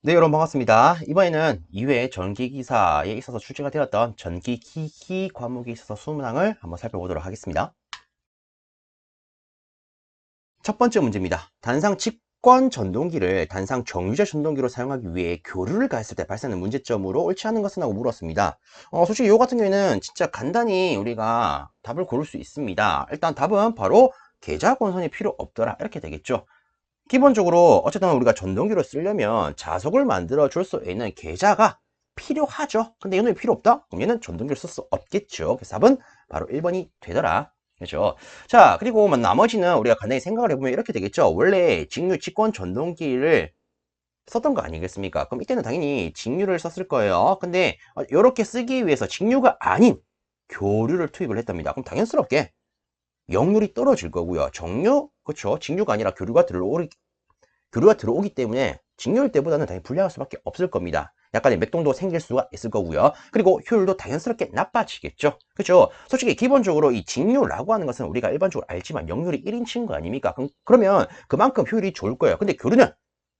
네, 여러분 반갑습니다. 이번에는 2회 전기기사에 있어서 출제가 되었던 전기기기 과목에 있어서 수문항을 한번 살펴보도록 하겠습니다. 첫 번째 문제입니다. 단상 직권 전동기를 단상 정유자 전동기로 사용하기 위해 교류를 가했을 때 발생하는 문제점으로 옳지 않은 것은 하고 물었습니다. 어, 솔직히 이 같은 경우에는 진짜 간단히 우리가 답을 고를 수 있습니다. 일단 답은 바로 계좌 권선이 필요 없더라 이렇게 되겠죠. 기본적으로 어쨌든 우리가 전동기로 쓰려면 자석을 만들어 줄 수 있는 계좌가 필요하죠. 근데 얘는 왜 필요 없다? 그럼 얘는 전동기를 쓸 수 없겠죠. 그래서 답은 바로 1번이 되더라. 그렇죠. 자, 그리고 뭐 나머지는 우리가 간단히 생각을 해보면 이렇게 되겠죠. 원래 직류 직권 전동기를 썼던 거 아니겠습니까? 그럼 이때는 당연히 직류를 썼을 거예요. 근데 이렇게 쓰기 위해서 직류가 아닌 교류를 투입을 했답니다. 그럼 당연스럽게 역률이 떨어질 거고요. 정류, 그렇죠. 직류가 아니라 교류가 들어오기, 교류가 들어오기 때문에 직류일 때보다는 당연히 불리할 수밖에 없을 겁니다. 약간의 맥동도 생길 수가 있을 거고요. 그리고 효율도 당연스럽게 나빠지겠죠. 그렇죠. 솔직히 기본적으로 이 직류라고 하는 것은 우리가 일반적으로 알지만 역률이 1인 친구 아닙니까? 그럼, 그러면 그만큼 효율이 좋을 거예요. 근데 교류는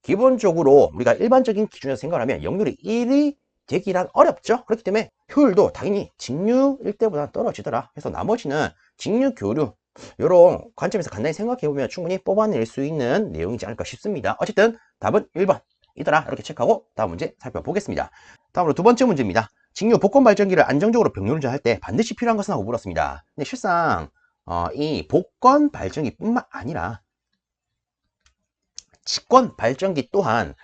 기본적으로 우리가 일반적인 기준에서 생각하면 역률이 1이 되기란 어렵죠. 그렇기 때문에 효율도 당연히 직류일 때보다 떨어지더라. 그래서 나머지는 직류 교류 이런 관점에서 간단히 생각해보면 충분히 뽑아낼 수 있는 내용이지 않을까 싶습니다. 어쨌든 답은 1번 이더라 이렇게 체크하고 다음 문제 살펴보겠습니다. 다음으로 두 번째 문제입니다. 직류 복권 발전기를 안정적으로 병렬운전할 때 반드시 필요한 것은 하고 물었습니다. 근데 실상 어, 이 복권 발전기 뿐만 아니라 직권 발전기 또한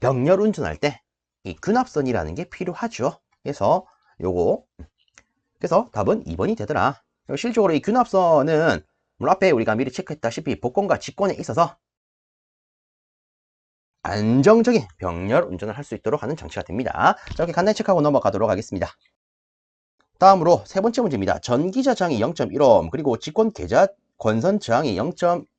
병렬 운전할 때 이 균합선이라는 게 필요하죠. 그래서 요거 그래서 답은 2번이 되더라. 실적으로 이 균합선은 물론 앞에 우리가 미리 체크했다시피 복권과 직권에 있어서 안정적인 병렬 운전을 할 수 있도록 하는 장치가 됩니다. 자, 이렇게 간단히 체크하고 넘어가도록 하겠습니다. 다음으로 세 번째 문제입니다. 전기자 저항이 0.1옴 그리고 직권 계좌 권선 저항이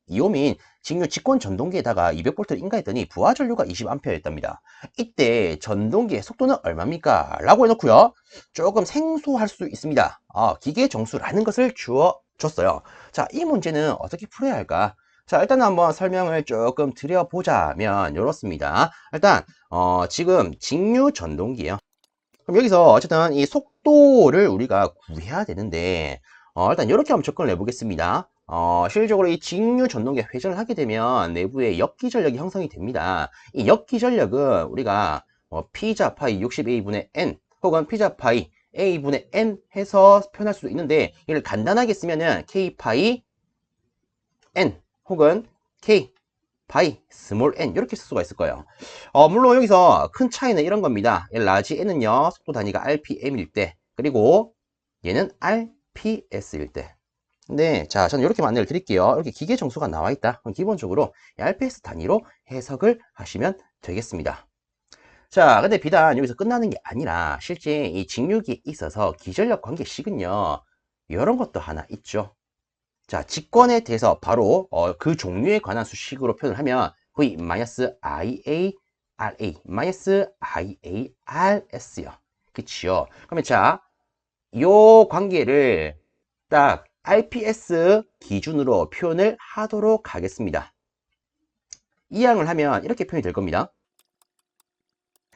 0.25인 직류 직권 전동기에다가 200V를 인가했더니 부하 전류가 20A였답니다. 이때 전동기의 속도는 얼마입니까? 라고 해놓고요. 조금 생소할 수 있습니다. 아, 기계 정수라는 것을 주어 줬어요. 자, 이 문제는 어떻게 풀어야 할까? 자, 일단 한번 설명을 조금 드려보자면 이렇습니다. 일단 어, 지금 직류 전동기예요. 그럼 여기서 어쨌든 이 속도를 우리가 구해야 되는데 어, 일단 이렇게 한번 접근을 해보겠습니다. 어, 실질적으로 이 직류 전동기 회전을 하게 되면 내부에 역기 전력이 형성이 됩니다. 이 역기 전력은 우리가 어, 피자 파이 60a분의 n 혹은 피자 파이 a분의 n 해서 표현할 수도 있는데 이를 간단하게 쓰면은 k 파이 n 혹은 k 파이 스몰 n 이렇게 쓸 수가 있을 거예요. 어, 물론 여기서 큰 차이는 이런 겁니다. 라지 n은요 속도 단위가 rpm일 때 그리고 얘는 rps일 때 네, 자, 저는 이렇게 안내를 드릴게요. 이렇게 기계 정수가 나와 있다. 그럼 기본적으로 RPS 단위로 해석을 하시면 되겠습니다. 자, 근데 비단 여기서 끝나는 게 아니라 실제 이 직류기에 있어서 기전력 관계식은요. 이런 것도 하나 있죠. 자, 직권에 대해서 바로 어, 그 종류에 관한 수식으로 표현을 하면 V-IA RA 마이너스 IARS요. 그치요? 그러면 자, 요 관계를 딱 RPS 기준으로 표현을 하도록 하겠습니다. 이항을 하면 이렇게 표현이 될 겁니다.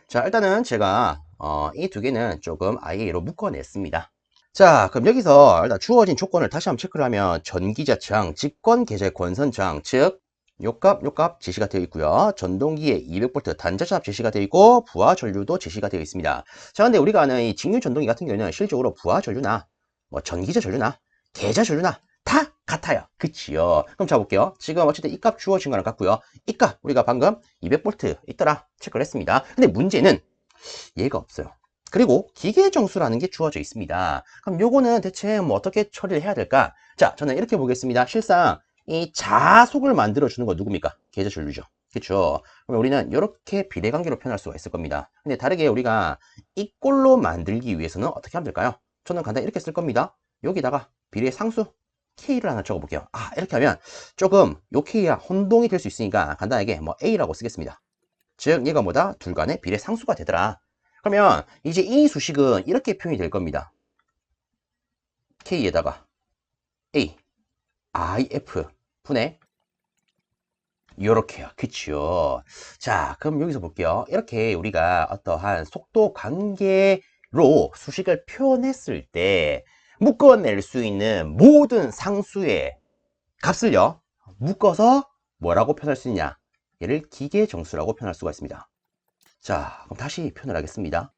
자, 일단은 제가 어, 이 두 개는 조금 IA로 묶어냈습니다. 자, 그럼 여기서 일단 주어진 조건을 다시 한번 체크를 하면 전기자창, 직권 계좌 권선창, 즉 요값, 요값 제시가 되어 있고요. 전동기에 200V 단자차압 제시가 되어 있고 부하 전류도 제시가 되어 있습니다. 자, 근데 우리가 아는 이 직류 전동기 같은 경우는 실적으로 부하 전류나 뭐 전기자 전류나 계좌 전류나 다 같아요. 그치요? 그럼 잡볼게요. 지금 어쨌든 이 값 주어진 거랑 같고요. 이 값 우리가 방금 200V 있더라 체크를 했습니다. 근데 문제는 얘가 없어요. 그리고 기계 정수라는 게 주어져 있습니다. 그럼 요거는 대체 뭐 어떻게 처리를 해야 될까? 자, 저는 이렇게 보겠습니다. 실상 이 자속을 만들어 주는 건 누굽니까? 계좌 전류죠. 그렇죠? 그러면 우리는 이렇게 비례관계로 표현할 수가 있을 겁니다. 근데 다르게 우리가 이 꼴로 만들기 위해서는 어떻게 하면 될까요? 저는 간단히 이렇게 쓸 겁니다. 여기다가 비례 상수 K를 하나 적어볼게요. 아, 이렇게 하면 조금 요 K가 혼동이 될 수 있으니까 간단하게 뭐 A라고 쓰겠습니다. 즉, 얘가 뭐다? 둘 간의 비례 상수가 되더라. 그러면 이제 이 수식은 이렇게 표현이 될 겁니다. K에다가 A, IF 분의 요렇게요. 그쵸. 자, 그럼 여기서 볼게요. 이렇게 우리가 어떠한 속도 관계로 수식을 표현했을 때 묶어낼 수 있는 모든 상수의 값을요. 묶어서 뭐라고 표현할 수 있냐? 얘를 기계정수라고 표현할 수가 있습니다. 자, 그럼 다시 표현을 하겠습니다.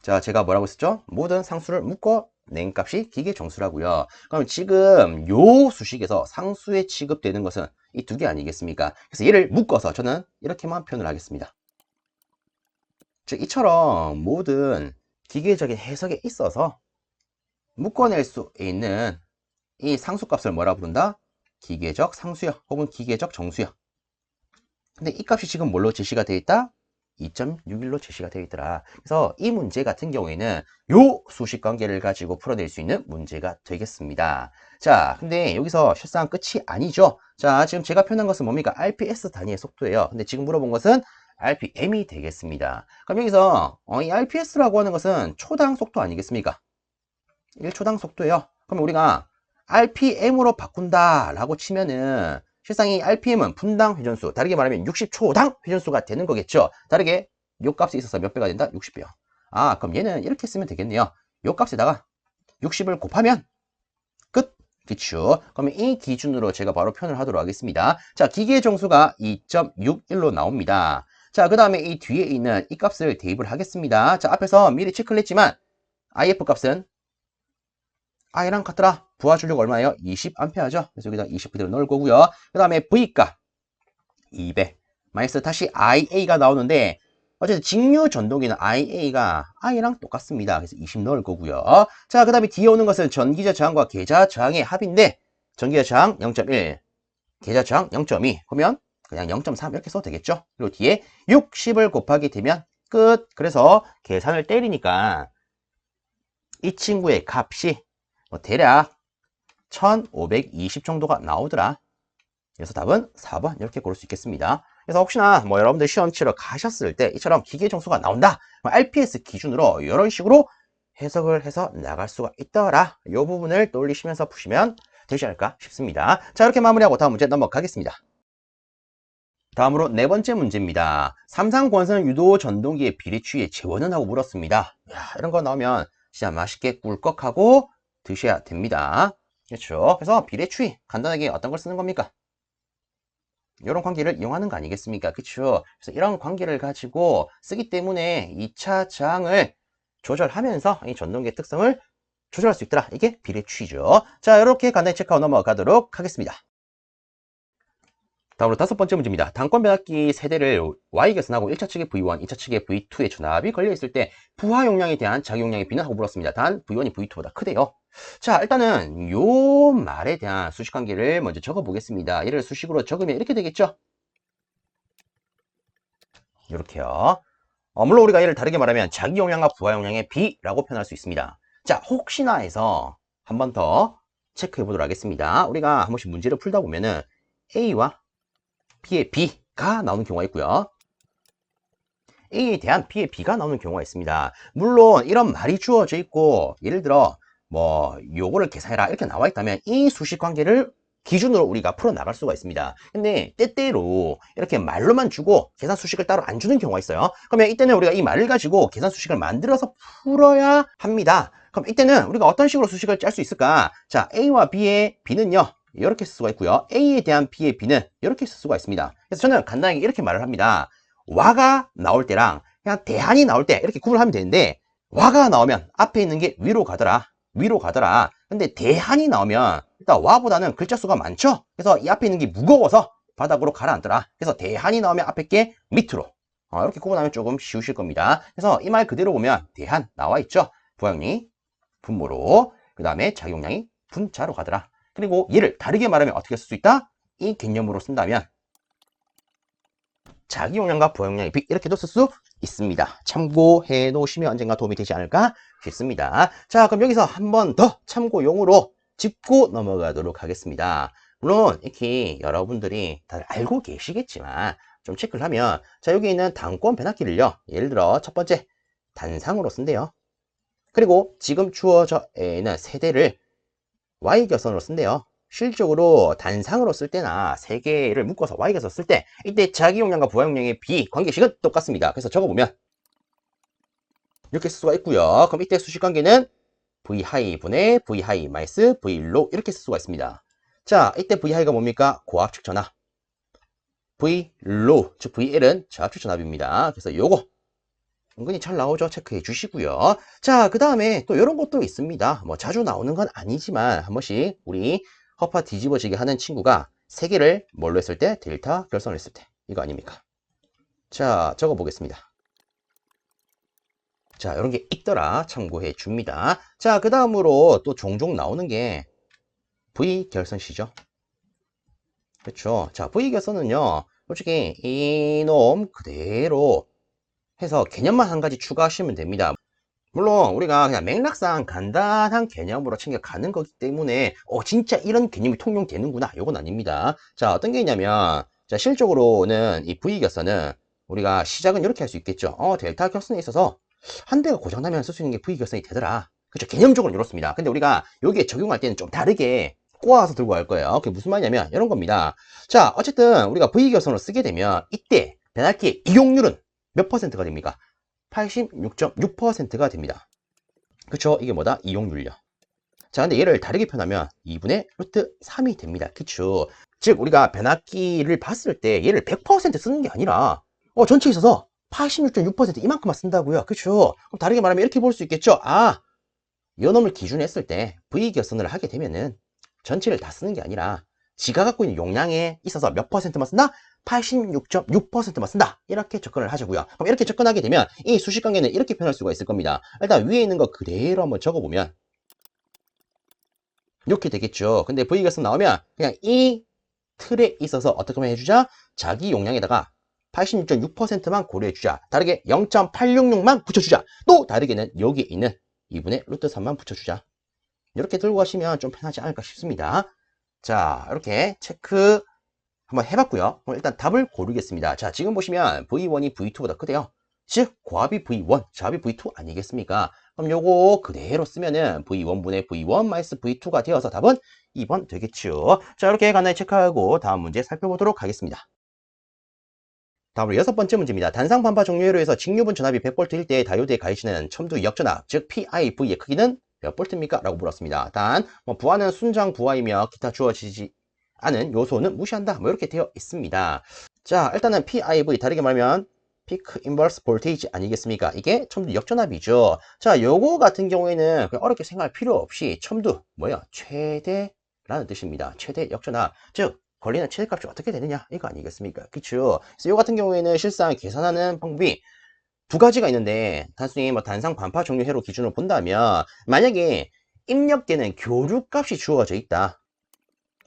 자, 제가 뭐라고 했었죠? 모든 상수를 묶어 낸 값이 기계정수라고요. 그럼 지금 요 수식에서 상수에 취급되는 것은 이 두 개 아니겠습니까? 그래서 얘를 묶어서 저는 이렇게만 표현을 하겠습니다. 즉 이처럼 모든 기계적인 해석에 있어서 묶어낼 수 있는 이 상수값을 뭐라 부른다? 기계적 상수요 혹은 기계적 정수요 근데 이 값이 지금 뭘로 제시가 되어 있다? 2.61로 제시가 되어 있더라. 그래서 이 문제 같은 경우에는 요 수식 관계를 가지고 풀어낼 수 있는 문제가 되겠습니다. 자, 근데 여기서 실상 끝이 아니죠. 자, 지금 제가 표현한 것은 뭡니까? RPS 단위의 속도예요. 근데 지금 물어본 것은 RPM이 되겠습니다. 그럼 여기서 어, 이 RPS라고 하는 것은 초당 속도 아니겠습니까? 1초당 속도예요. 그럼 우리가 RPM으로 바꾼다 라고 치면은 실상 이 RPM은 분당 회전수, 다르게 말하면 60초당 회전수가 되는 거겠죠. 다르게 요 값이 있어서 몇 배가 된다? 60배요. 아, 그럼 얘는 이렇게 쓰면 되겠네요. 요 값에다가 60을 곱하면 끝. 그쵸? 그러면 이 기준으로 제가 바로 표현을 하도록 하겠습니다. 자, 기계 정수가 2.61로 나옵니다. 자, 그 다음에 이 뒤에 있는 이 값을 대입을 하겠습니다. 자, 앞에서 미리 체크를 했지만 IF 값은 I랑 같더라. 부하 출력 얼마예요? 20A죠. 그래서 여기다 20 그대로 넣을 거고요. 그 다음에 V값 200 마이너스 다시 IA가 나오는데 어쨌든 직류 전동기는 IA가 I랑 똑같습니다. 그래서 20 넣을 거고요. 자, 그 다음에 뒤에 오는 것은 전기자 저항과 계자 저항의 합인데 전기자 저항 0.1, 계자 저항 0.2 그러면 그냥 0.3 이렇게 써도 되겠죠. 그리고 뒤에 60을 곱하게 되면 끝. 그래서 계산을 때리니까 이 친구의 값이 뭐 대략 1520 정도가 나오더라. 그래서 답은 4번 이렇게 고를 수 있겠습니다. 그래서 혹시나 뭐 여러분들 시험 치러 가셨을 때 이처럼 기계 정수가 나온다. RPS 기준으로 이런 식으로 해석을 해서 나갈 수가 있더라. 이 부분을 떠올리시면서 푸시면 되지 않을까 싶습니다. 자 이렇게 마무리하고 다음 문제 넘어가겠습니다. 다음으로 네 번째 문제입니다. 삼상권선 유도 전동기의 비례추이의 재원은 하고 물었습니다. 야, 이런 거 나오면 진짜 맛있게 꿀꺽하고 드셔야 됩니다. 그렇죠. 그래서 비례추이 간단하게 어떤 걸 쓰는 겁니까? 이런 관계를 이용하는 거 아니겠습니까? 그렇죠. 그래서 이런 관계를 가지고 쓰기 때문에 2차 저항을 조절하면서 이 전동기의 특성을 조절할 수 있더라. 이게 비례추이죠. 자, 이렇게 간단히 체크하고 넘어가도록 하겠습니다. 다음으로 다섯 번째 문제입니다. 단권 변압기 세대를 Y계선하고 1차 측의 V1, 2차 측의 V2의 전압이 걸려있을 때 부하 용량에 대한 자기 용량의 비는 하고 물었습니다. 단 V1이 V2보다 크대요. 자 일단은 요 말에 대한 수식 관계를 먼저 적어 보겠습니다. 얘를 수식으로 적으면 이렇게 되겠죠? 이렇게요. 어, 물론 우리가 얘를 다르게 말하면 자기 용량과 부하 용량의 비라고 표현할 수 있습니다. 자 혹시나 해서 한 번 더 체크해 보도록 하겠습니다. 우리가 한 번씩 문제를 풀다 보면은 A와 B의 B가 나오는 경우가 있고요. A에 대한 B의 B가 나오는 경우가 있습니다. 물론 이런 말이 주어져 있고 예를 들어 뭐 요거를 계산해라 이렇게 나와 있다면 이 수식 관계를 기준으로 우리가 풀어나갈 수가 있습니다. 근데 때때로 이렇게 말로만 주고 계산 수식을 따로 안 주는 경우가 있어요. 그러면 이때는 우리가 이 말을 가지고 계산 수식을 만들어서 풀어야 합니다. 그럼 이때는 우리가 어떤 식으로 수식을 짤 수 있을까? 자, A와 B의 B는요. 이렇게 쓸 수가 있고요. A에 대한 B의 B는 이렇게 쓸 수가 있습니다. 그래서 저는 간단하게 이렇게 말을 합니다. 와가 나올 때랑 그냥 대한이 나올 때 이렇게 구분하면 되는데 와가 나오면 앞에 있는 게 위로 가더라. 위로 가더라. 근데 대한이 나오면 일단 와보다는 글자 수가 많죠? 그래서 이 앞에 있는 게 무거워서 바닥으로 가라앉더라. 그래서 대한이 나오면 앞에 게 밑으로. 어, 이렇게 구분하면 조금 쉬우실 겁니다. 그래서 이 말 그대로 보면 대한 나와 있죠? 부양이 분모로 그 다음에 작용량이 분자로 가더라. 그리고 얘를 다르게 말하면 어떻게 쓸 수 있다? 이 개념으로 쓴다면 자기 용량과 부용량의 비 이렇게도 쓸 수 있습니다. 참고해 놓으시면 언젠가 도움이 되지 않을까 싶습니다. 자, 그럼 여기서 한 번 더 참고용으로 짚고 넘어가도록 하겠습니다. 물론 이렇게 여러분들이 다들 알고 계시겠지만 좀 체크를 하면 자 여기 있는 단권 변압기를요 예를 들어 첫 번째 단상으로 쓴대요 그리고 지금 주어져 있는 세대를 Y격선으로 쓴대요 실적으로 단상으로 쓸 때나 세 개를 묶어서 Y가 썼을 때 이때 자기 용량과 부하 용량의 비 관계식은 똑같습니다. 그래서 적어보면 이렇게 쓸 수가 있고요. 그럼 이때 수식 관계는 V 하이 분의 V 하이 마이너스 V 로 이렇게 쓸 수가 있습니다. 자, 이때 V 하이가 뭡니까? 고압측 전압. V 로, 즉 VL은 저압측 전압입니다. 그래서 요거 은근히 잘 나오죠. 체크해 주시고요. 자, 그 다음에 또 이런 것도 있습니다. 뭐 자주 나오는 건 아니지만 한 번씩 우리 허파 뒤집어지게 하는 친구가 세 개를 뭘로 했을 때? 델타 결선을 했을 때. 이거 아닙니까? 자, 적어 보겠습니다. 자, 이런 게 있더라. 참고해 줍니다. 자, 그 다음으로 또 종종 나오는 게 V 결선시죠. 그렇죠. 자, V 결선은요. 솔직히 이놈 그대로 해서 개념만 한 가지 추가하시면 됩니다. 물론 우리가 그냥 맥락상 간단한 개념으로 챙겨가는 거기 때문에 어 진짜 이런 개념이 통용되는구나 이건 아닙니다. 자 어떤 게 있냐면 자 실적으로는 이 V 결선은 우리가 시작은 이렇게 할 수 있겠죠. 어 델타 결선에 있어서 한 대가 고장나면 쓸 수 있는 게 V 결선이 되더라. 그렇죠. 개념적으로 이렇습니다. 근데 우리가 여기에 적용할 때는 좀 다르게 꼬아서 들고 갈 거예요. 그게 무슨 말이냐면 이런 겁니다. 자 어쨌든 우리가 V 결선을 쓰게 되면 이때 베널티의 이용률은 몇 퍼센트가 됩니까? 86.6%가 됩니다. 그쵸? 이게 뭐다? 이용률요. 자, 근데 얘를 다르게 표현하면 2분의 루트 3이 됩니다. 그쵸? 즉, 우리가 변압기를 봤을 때 얘를 100% 쓰는 게 아니라, 어, 전체에 있어서 86.6% 이만큼만 쓴다고요. 그쵸? 그럼 다르게 말하면 이렇게 볼 수 있겠죠? 아, 요 놈을 기준에 했을 때 V 결선을 하게 되면은 전체를 다 쓰는 게 아니라 지가 갖고 있는 용량에 있어서 몇 퍼센트만 쓴다? 86.6%만 쓴다. 이렇게 접근을 하자고요. 그럼 이렇게 접근하게 되면 이 수식 관계는 이렇게 표현할 수가 있을 겁니다. 일단 위에 있는 거 그대로 한번 적어보면 이렇게 되겠죠. 근데 V 결선 나오면 그냥 이 틀에 있어서 어떻게 하면 해주자? 자기 용량에다가 86.6%만 고려해주자. 다르게 0.866만 붙여주자. 또 다르게는 여기에 있는 2분의 루트 3만 붙여주자. 이렇게 들고 가시면 좀 편하지 않을까 싶습니다. 자, 이렇게 체크 한번 해봤고요. 그럼 일단 답을 고르겠습니다. 자, 지금 보시면 V1이 V2보다 크대요. 즉, 고압이 V1, 저압이 V2 아니겠습니까? 그럼 요거 그대로 쓰면은 V1분의 V1 마이너스 V2가 되어서 답은 2번 되겠죠. 자, 이렇게 간단히 체크하고 다음 문제 살펴보도록 하겠습니다. 다음으로 여섯 번째 문제입니다. 단상 반파 종료로 해서 직류분 전압이 100V일 때 다이오드에 가해지는 첨두 역전압, 즉 PIV의 크기는 몇 볼트입니까? 라고 물었습니다. 단, 뭐 부하는 순장 부하이며 기타 주어지지 않은 요소는 무시한다. 뭐 이렇게 되어 있습니다. 자, 일단은 PIV 다르게 말하면 피크 인버스 볼테이지 아니겠습니까? 이게 첨두 역전압이죠. 자, 요거 같은 경우에는 어렵게 생각할 필요 없이 첨두 뭐야? 최대라는 뜻입니다. 최대 역전압. 즉 걸리는 최대값이 어떻게 되느냐? 이거 아니겠습니까? 그쵸? 그래서 요 같은 경우에는 실상 계산하는 방법이 두 가지가 있는데 단순히 뭐 단상 반파 종류 회로 기준으로 본다면 만약에 입력되는 교류값이 주어져 있다.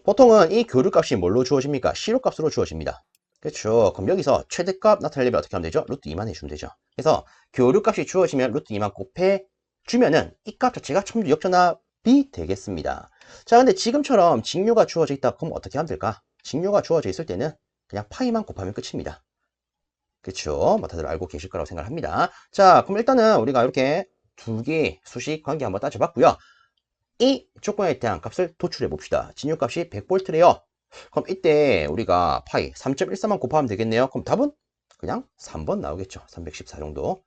보통은 이 교류값이 뭘로 주어집니까? 시료값으로 주어집니다. 그렇죠. 그럼 여기서 최대값 나타내려면 어떻게 하면 되죠? 루트 2만 해주면 되죠. 그래서 교류값이 주어지면 루트 2만 곱해 주면은 이 값 자체가 첨두 역전압이 되겠습니다. 자, 근데 지금처럼 직류가 주어져 있다. 그럼 어떻게 하면 될까? 직류가 주어져 있을 때는 그냥 파이만 곱하면 끝입니다. 그렇죠. 뭐 다들 알고 계실 거라고 생각합니다. 자, 그럼 일단은 우리가 이렇게 두 개의 수식 관계 한번 따져봤고요. 이 조건에 대한 값을 도출해 봅시다. 진유값이 100V래요. 그럼 이때 우리가 파이 3.14만 곱하면 되겠네요. 그럼 답은 그냥 3번 나오겠죠. 314 정도.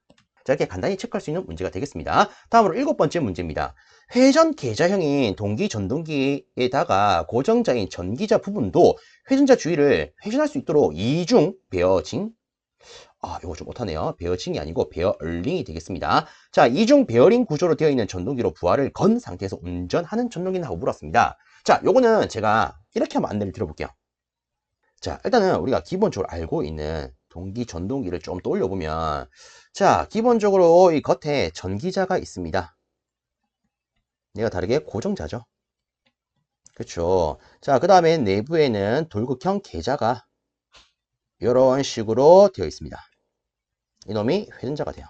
자, 이렇게 간단히 체크할 수 있는 문제가 되겠습니다. 다음으로 일곱 번째 문제입니다. 회전 계좌형인 동기 전동기에다가 고정자인 전기자 부분도 회전자 주위를 회전할 수 있도록 이중 베어징 아, 이거 좀 못하네요. 베어징이 아니고 베어링이 되겠습니다. 자, 이중 베어링 구조로 되어 있는 전동기로 부하를 건 상태에서 운전하는 전동기는 하고 물었습니다. 자, 요거는 제가 이렇게 한번 안내를 드려볼게요. 자, 일단은 우리가 기본적으로 알고 있는 동기 전동기를 좀 떠올려 보면 자, 기본적으로 이 겉에 전기자가 있습니다. 얘가 다르게 고정자죠. 그렇죠. 자, 그 다음에 내부에는 돌극형 계자가 이런 식으로 되어 있습니다. 이놈이 회전자가 돼요.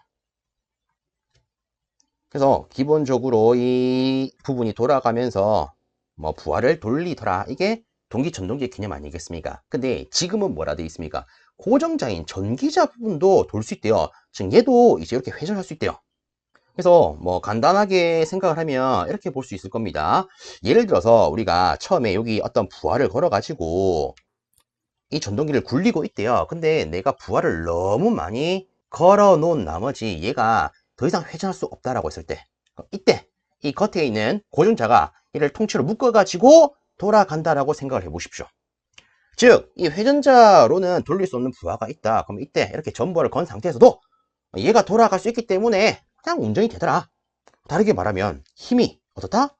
그래서 기본적으로 이 부분이 돌아가면서 뭐 부하를 돌리더라. 이게 동기 전동기의 개념 아니겠습니까? 근데 지금은 뭐라 되어 있습니까? 고정자인 전기자 부분도 돌 수 있대요. 즉 얘도 이제 이렇게 회전할 수 있대요. 그래서 뭐 간단하게 생각을 하면 이렇게 볼 수 있을 겁니다. 예를 들어서 우리가 처음에 여기 어떤 부하를 걸어 가지고 이 전동기를 굴리고 있대요. 근데 내가 부하를 너무 많이 걸어 놓은 나머지 얘가 더 이상 회전할 수 없다라고 했을 때 이때 이 겉에 있는 고정자가 이를 통째로 묶어 가지고 돌아간다라고 생각을 해 보십시오. 즉, 이 회전자로는 돌릴 수 없는 부하가 있다. 그럼 이때 이렇게 전보를 건 상태에서도 얘가 돌아갈 수 있기 때문에 그냥 운전이 되더라. 다르게 말하면 힘이 어떻다?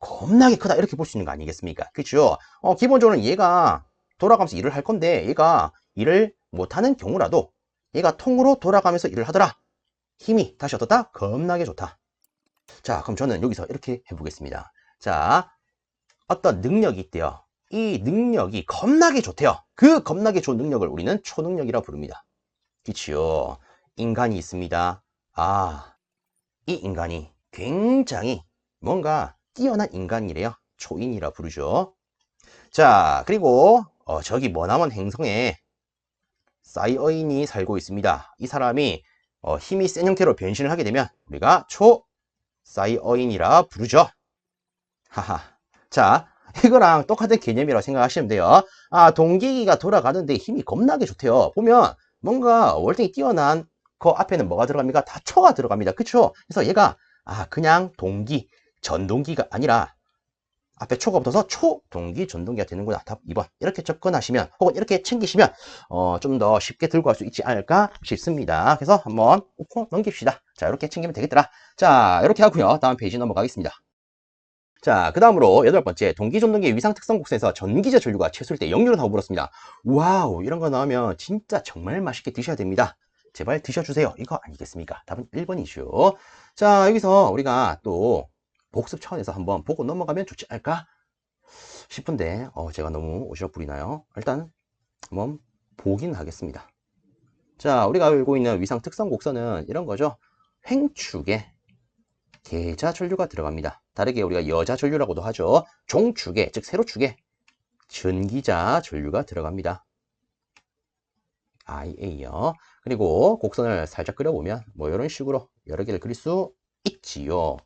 겁나게 크다. 이렇게 볼 수 있는 거 아니겠습니까? 그렇죠? 어, 기본적으로는 얘가 돌아가면서 일을 할 건데 얘가 일을 못하는 경우라도 얘가 통으로 돌아가면서 일을 하더라. 힘이 다시 어떻다? 겁나게 좋다. 자, 그럼 저는 여기서 이렇게 해보겠습니다. 자, 어떤 능력이 있대요. 이 능력이 겁나게 좋대요. 그 겁나게 좋은 능력을 우리는 초능력이라 부릅니다. 그치요? 인간이 있습니다. 아, 이 인간이 굉장히 뭔가 뛰어난 인간이래요. 초인이라 부르죠. 자, 그리고 어, 저기 머나먼 행성에 사이어인이 살고 있습니다. 이 사람이 어, 힘이 센 형태로 변신을 하게 되면 우리가 초 사이어인이라 부르죠. 하하. 자, 이거랑 똑같은 개념이라고 생각하시면 돼요. 아, 동기기가 돌아가는데 힘이 겁나게 좋대요. 보면 뭔가 월등히 뛰어난 그 앞에는 뭐가 들어갑니까? 다 초가 들어갑니다. 그쵸? 그래서 얘가 아, 그냥 동기, 전동기가 아니라 앞에 초가 붙어서 초동기 전동기가 되는구나. 답 2번. 이렇게 접근하시면 혹은 이렇게 챙기시면 어, 좀 더 쉽게 들고 갈 수 있지 않을까 싶습니다. 그래서 한번 웃고 넘깁시다. 자, 이렇게 챙기면 되겠더라. 자, 이렇게 하고요. 다음 페이지 넘어가겠습니다. 자, 그 다음으로 여덟 번째, 동기 전동기 위상 특성 곡선에서 전기제 전류가 최소일 때 역류를 하고 물었습니다. 와우, 이런 거 나오면 진짜 정말 맛있게 드셔야 됩니다. 제발 드셔주세요. 이거 아니겠습니까? 답은 1번이죠. 자, 여기서 우리가 또 복습 차원에서 한번 보고 넘어가면 좋지 않을까 싶은데, 어, 제가 너무 오시어 부리나요? 일단, 한번 보긴 하겠습니다. 자, 우리가 알고 있는 위상 특성 곡선은 이런 거죠. 횡축에 계좌 전류가 들어갑니다. 다르게 우리가 여자 전류라고도 하죠. 종축에, 즉 세로축에 전기자 전류가 들어갑니다. IA요. 그리고 곡선을 살짝 그려보면 뭐 이런 식으로 여러 개를 그릴 수 있지요.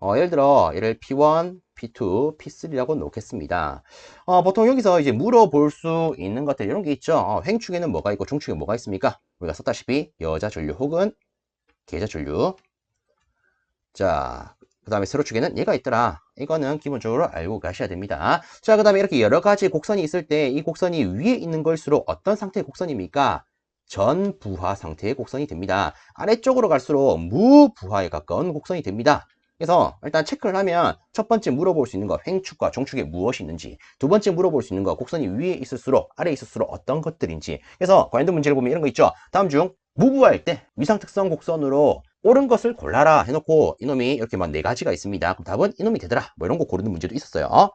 어, 예를 들어 얘를 P1, P2, P3라고 놓겠습니다. 어, 보통 여기서 이제 물어볼 수 있는 것들 이런 게 있죠. 어, 횡축에는 뭐가 있고 중축에 뭐가 있습니까? 우리가 썼다시피 여자 전류 혹은 계좌 전류. 자, 그 다음에 세로축에는 얘가 있더라. 이거는 기본적으로 알고 가셔야 됩니다. 자, 그 다음에 이렇게 여러 가지 곡선이 있을 때 이 곡선이 위에 있는 걸수록 어떤 상태의 곡선입니까? 전부하 상태의 곡선이 됩니다. 아래쪽으로 갈수록 무부하에 가까운 곡선이 됩니다. 그래서 일단 체크를 하면 첫 번째 물어볼 수 있는 거 횡축과 종축에 무엇이 있는지 두 번째 물어볼 수 있는 거 곡선이 위에 있을수록 아래에 있을수록 어떤 것들인지 그래서 관련된 문제를 보면 이런 거 있죠. 다음 중 무부하일 때 위상특성 곡선으로 옳은 것을 골라라 해놓고 이놈이 이렇게 막 네 가지가 있습니다. 그럼 답은 이놈이 되더라. 뭐 이런 거 고르는 문제도 있었어요.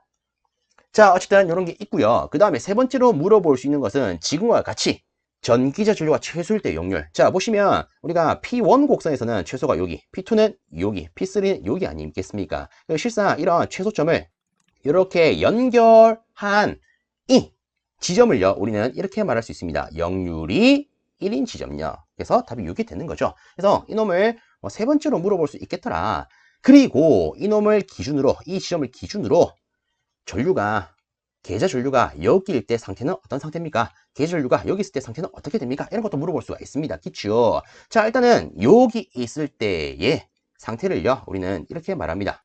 자, 어쨌든 이런 게 있고요. 그 다음에 세 번째로 물어볼 수 있는 것은 지금과 같이 전기자 전류가 최소일 때 역률. 자, 보시면 우리가 P1 곡선에서는 최소가 여기, P2는 여기, P3는 여기 아니겠습니까? 실상 이런 최소점을 이렇게 연결한 이 지점을요, 우리는 이렇게 말할 수 있습니다. 역률이 1인 지점요. 그래서 답이 6이 되는 거죠. 그래서 이놈을 뭐 세 번째로 물어볼 수 있겠더라. 그리고 이놈을 기준으로, 이 지점을 기준으로 전류가, 계좌 전류가 여기일 때 상태는 어떤 상태입니까? 계좌 전류가 여기 있을 때 상태는 어떻게 됩니까? 이런 것도 물어볼 수가 있습니다. 그쵸? 자, 일단은 여기 있을 때의 상태를요, 우리는 이렇게 말합니다.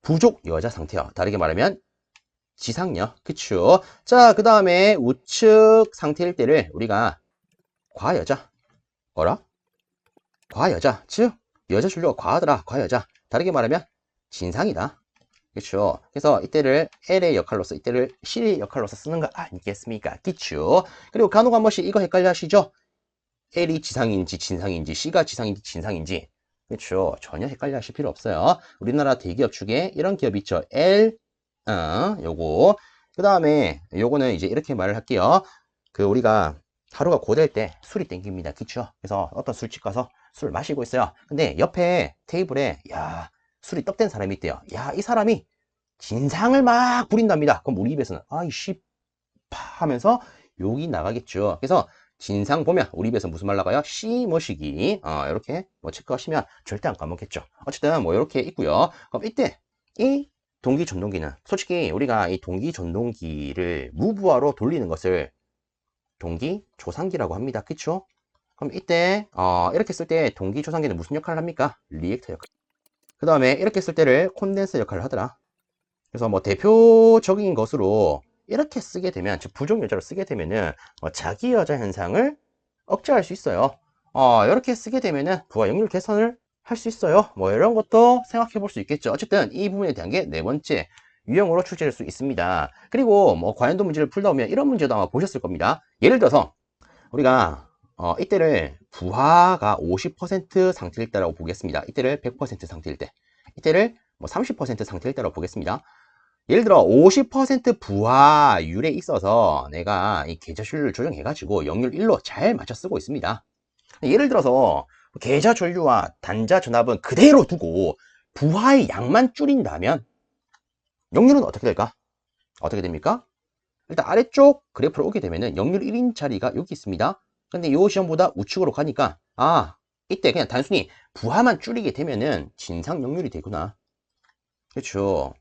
부족 여자 상태요. 다르게 말하면 지상요. 그쵸? 자, 그 다음에 우측 상태일 때를 우리가 과여자. 어라? 과여자. 즉, 여자 전류가 과하더라. 과여자. 다르게 말하면 진상이다. 그렇죠. 그래서 이때를 L의 역할로서 이때를 C의 역할로서 쓰는 거 아니겠습니까? 기초. 그리고 간혹 한 번씩 이거 헷갈려 하시죠? L이 지상인지 진상인지 C가 지상인지 진상인지 그렇죠. 전혀 헷갈려 하실 필요 없어요. 우리나라 대기업 중에 이런 기업 있죠. L 어, 요거 그 다음에 요거는 이제 이렇게 말을 할게요. 그 우리가 하루가 고될 때 술이 땡깁니다. 그쵸? 그래서 어떤 술집 가서 술 마시고 있어요. 근데 옆에 테이블에 야 술이 떡된 사람이 있대요. 야 이 사람이 진상을 막 부린답니다. 그럼 우리 입에서는 아이 씨 하면서 욕이 나가겠죠. 그래서 진상 보면 우리 입에서 무슨 말 나가요? C 뭐시기 어, 이렇게 뭐 체크하시면 절대 안 까먹겠죠. 어쨌든 뭐 이렇게 있고요. 그럼 이때 이 동기 전동기는 솔직히 우리가 이 동기 전동기를 무부하로 돌리는 것을 동기 조상기라고 합니다. 그쵸? 그럼 이때 어, 이렇게 쓸 때 동기 조상기는 무슨 역할을 합니까? 리액터 역할. 그 다음에 이렇게 쓸 때를 콘덴서 역할을 하더라. 그래서 뭐 대표적인 것으로 이렇게 쓰게 되면 즉 부정 여자로 쓰게 되면은 어, 자기 여자 현상을 억제할 수 있어요. 어, 이렇게 쓰게 되면은 부하 역률 개선을 할 수 있어요. 뭐 이런 것도 생각해 볼 수 있겠죠. 어쨌든 이 부분에 대한 게 네 번째 유형으로 출제될 수 있습니다. 그리고 뭐 과연도 문제를 풀다 보면 이런 문제도 아마 보셨을 겁니다. 예를 들어서 우리가 어, 이때를 부하가 50% 상태일 때라고 보겠습니다. 이때를 100% 상태일 때, 이때를 뭐 30% 상태일 때라고 보겠습니다. 예를 들어 50% 부하율에 있어서 내가 이 계좌수를 조정해가지고 역률 1로 잘 맞춰 쓰고 있습니다. 예를 들어서 계좌 전류와 단자 전압은 그대로 두고 부하의 양만 줄인다면 역률은 어떻게 될까? 어떻게 됩니까? 일단 아래쪽 그래프를 오게 되면은 역률 1인 자리가 여기 있습니다. 근데 이 시험보다 우측으로 가니까 아 이때 그냥 단순히 부하만 줄이게 되면은 진상 역률이 되구나. 그렇죠.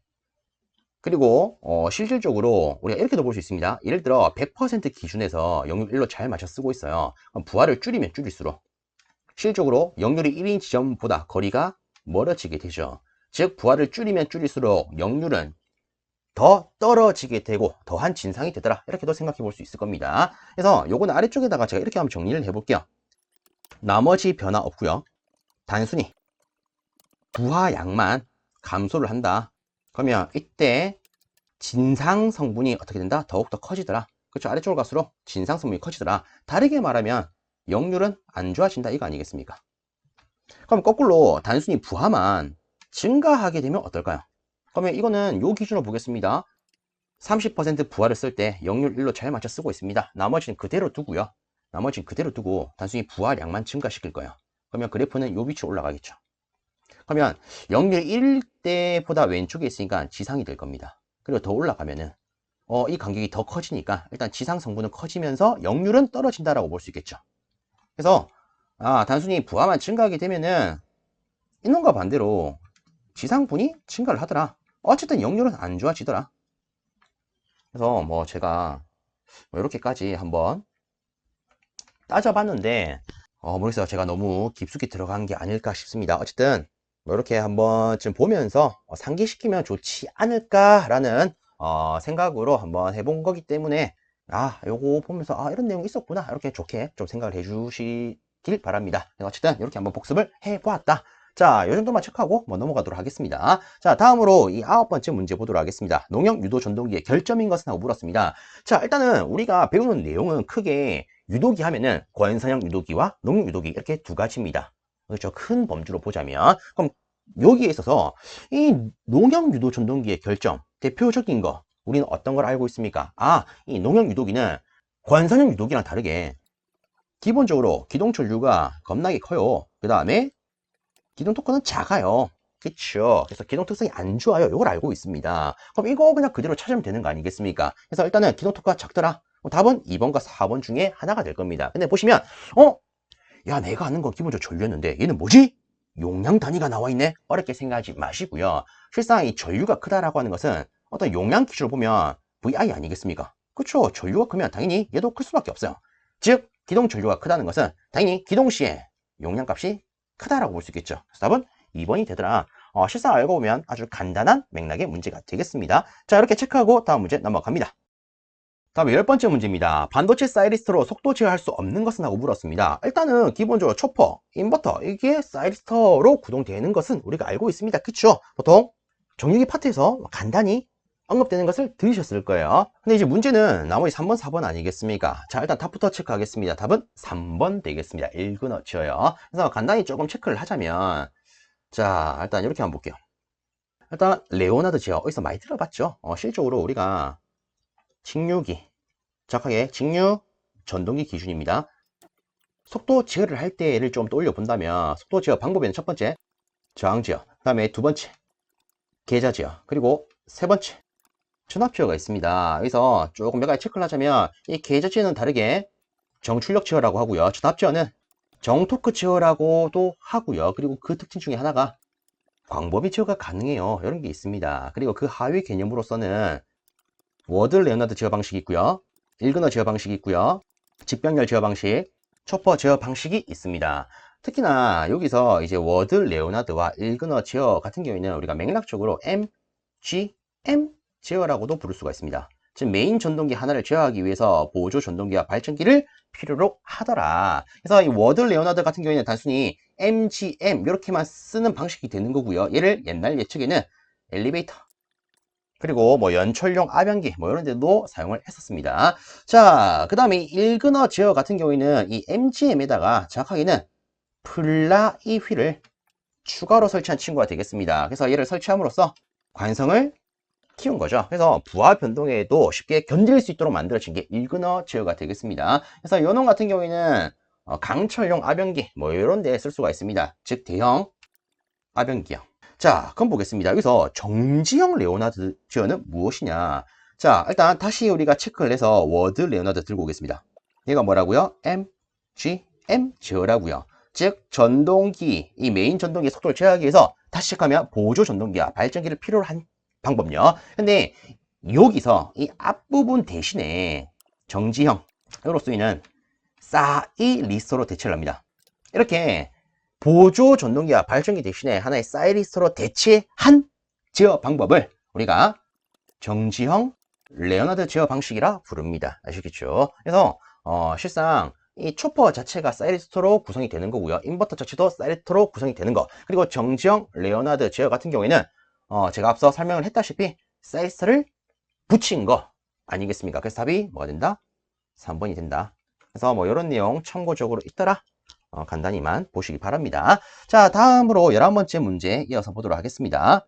그리고 어, 실질적으로 우리가 이렇게도 볼 수 있습니다. 예를 들어 100% 기준에서 역률 1로 잘 맞춰 쓰고 있어요. 부하를 줄이면 줄일수록 실질적으로 역률이 1인 지점보다 거리가 멀어지게 되죠. 즉 부하를 줄이면 줄일수록 역률은 더 떨어지게 되고 더한 진상이 되더라. 이렇게도 생각해 볼 수 있을 겁니다. 그래서 요거는 아래쪽에다가 제가 이렇게 한번 정리를 해 볼게요. 나머지 변화 없고요. 단순히 부하 양만 감소를 한다. 그러면 이때 진상 성분이 어떻게 된다? 더욱더 커지더라. 그렇죠? 아래쪽으로 갈수록 진상 성분이 커지더라. 다르게 말하면 역률은 안 좋아진다. 이거 아니겠습니까? 그럼 거꾸로 단순히 부하만 증가하게 되면 어떨까요 그러면 이거는 요 기준으로 보겠습니다. 30% 부하를 쓸 때 역률 1로 잘 맞춰 쓰고 있습니다. 나머지는 그대로 두고요. 나머지는 그대로 두고 단순히 부하량만 증가시킬 거예요. 그러면 그래프는 요 위치로 올라가겠죠. 그러면 역률 1대보다 왼쪽에 있으니까 지상이 될 겁니다. 그리고 더 올라가면은 어, 이 간격이 더 커지니까 일단 지상 성분은 커지면서 역률은 떨어진다라고 볼 수 있겠죠. 그래서 아, 단순히 부하만 증가하게 되면은 이놈과 반대로 지상분이 증가를 하더라. 어쨌든 역률은 안 좋아지더라. 그래서 뭐 제가 뭐 이렇게까지 한번 따져봤는데 어, 모르겠어요. 제가 너무 깊숙이 들어간 게 아닐까 싶습니다. 어쨌든 뭐 이렇게 한번 좀 보면서 어, 상기시키면 좋지 않을까 라는 어, 생각으로 한번 해본 거기 때문에 아 요거 보면서 아 이런 내용이 있었구나 이렇게 좋게 좀 생각을 해주시길 바랍니다. 어쨌든 이렇게 한번 복습을 해보았다. 자, 요 정도만 체크하고 뭐 넘어가도록 하겠습니다. 자, 다음으로 이 아홉 번째 문제 보도록 하겠습니다. 농형 유도 전동기의 결점인 것은 하고 물었습니다. 자, 일단은 우리가 배우는 내용은 크게 유도기 하면은 권선형 유도기와 농형 유도기 이렇게 두 가지입니다. 그렇죠. 큰 범주로 보자면 그럼 여기에 있어서 이 농형 유도 전동기의 결점 대표적인 거 우리는 어떤 걸 알고 있습니까? 아, 이 농형 유도기는 권선형 유도기랑 다르게 기본적으로 기동 전류가 겁나게 커요. 그 다음에 기동 토크는 작아요. 그쵸. 그래서 기동 특성이 안 좋아요. 이걸 알고 있습니다. 그럼 이거 그냥 그대로 찾으면 되는 거 아니겠습니까? 그래서 일단은 기동 토크가 작더라. 답은 2번과 4번 중에 하나가 될 겁니다. 근데 보시면, 어? 야, 내가 아는 건 기본적으로 전류였는데, 얘는 뭐지? 용량 단위가 나와 있네? 어렵게 생각하지 마시고요. 실상 이 전류가 크다라고 하는 것은 어떤 용량 기준으로 보면 VI 아니겠습니까? 그쵸. 전류가 크면 당연히 얘도 클 수밖에 없어요. 즉, 기동 전류가 크다는 것은 당연히 기동 시에 용량 값이 크다라고 볼 수 있겠죠. 답은 2번이 되더라. 어, 실상 알고 보면 아주 간단한 맥락의 문제가 되겠습니다. 자, 이렇게 체크하고 다음 문제 넘어갑니다. 다음 열 번째 문제입니다. 반도체 사이리스터로 속도 제어할 수 없는 것은 하고 물었습니다. 일단은 기본적으로 초퍼, 인버터 이게 사이리스터로 구동되는 것은 우리가 알고 있습니다. 그쵸? 보통 정유기 파트에서 간단히 언급되는 것을 들으셨을 거예요. 근데 이제 문제는 나머지 3번, 4번 아니겠습니까? 자, 일단 답부터 체크하겠습니다. 답은 3번 되겠습니다. 1근 어치어요. 그래서 간단히 조금 체크를 하자면, 자, 일단 이렇게 한번 볼게요. 일단, 레오나드 제어. 어디서 많이 들어봤죠? 어, 실적으로 우리가 직류기, 정확하게 직류 전동기 기준입니다. 속도 제어를 할 때를 좀 떠올려 본다면, 속도 제어 방법에는 첫 번째, 저항 제어. 그 다음에 두 번째, 계좌 제어. 그리고 세 번째, 제어가 있습니다. 여기서 조금 몇 가지 체크를 하자면 이 계좌 제어는 다르게 정출력 제어라고 하고요. 전압 제어는 정토크 제어라고도 하고요. 그리고 그 특징 중에 하나가 광범위 제어가 가능해요. 이런 게 있습니다. 그리고 그 하위 개념으로서는 워드 레오나드 제어 방식이 있고요. 일근어 제어 방식이 있고요. 직병렬 제어 방식, 초퍼 제어 방식이 있습니다. 특히나 여기서 이제 워드 레오나드와 일근어 제어 같은 경우에는 우리가 맥락적으로 M, G, M 제어라고도 부를 수가 있습니다. 즉 메인 전동기 하나를 제어하기 위해서 보조 전동기와 발전기를 필요로 하더라. 그래서 이 워드 레오나드 같은 경우에는 단순히 MGM 이렇게만 쓰는 방식이 되는 거고요. 얘를 옛날 예측에는 엘리베이터 그리고 뭐 연철용 압연기 뭐 이런 데도 사용을 했었습니다. 자, 그 다음에 일근어 제어 같은 경우에는 이 MGM에다가 정확하게는 플라이 휠을 추가로 설치한 친구가 되겠습니다. 그래서 얘를 설치함으로써 관성을 키운 거죠. 그래서 부하 변동에도 쉽게 견딜 수 있도록 만들어진 게 일근어 제어가 되겠습니다. 그래서 요놈 같은 경우에는 어, 강철용 압연기 뭐 이런 데에 쓸 수가 있습니다. 즉 대형 압연기요. 자, 그럼 보겠습니다. 여기서 정지형 레오나드 제어는 무엇이냐? 자, 일단 다시 우리가 체크를 해서 워드 레오나드 들고 오겠습니다. 얘가 뭐라고요? M, G, M 제어라고요. 즉 전동기, 이 메인 전동기 속도를 제어하기 위해서 다시 체크하면 보조 전동기와 발전기를 필요로 한 방법요. 근데 여기서 이 앞부분 대신에 정지형으로 쓰이는 사이 리스토로 대체를 합니다. 이렇게 보조 전동기와 발전기 대신에 하나의 사이리스토로 대체한 제어 방법을 우리가 정지형 레오나드 제어 방식이라 부릅니다. 아시겠죠? 그래서 어, 실상 이 초퍼 자체가 사이리스토로 구성이 되는 거고요. 인버터 자체도 사이리스토로 구성이 되는 거. 그리고 정지형 레오나드 제어 같은 경우에는 어, 제가 앞서 설명을 했다시피 사이리스토를 붙인 거 아니겠습니까? 그래서 답이 뭐가 된다? 3번이 된다. 그래서 뭐 이런 내용 참고적으로 있더라. 어, 간단히만 보시기 바랍니다. 자, 다음으로 11번째 문제 이어서 보도록 하겠습니다.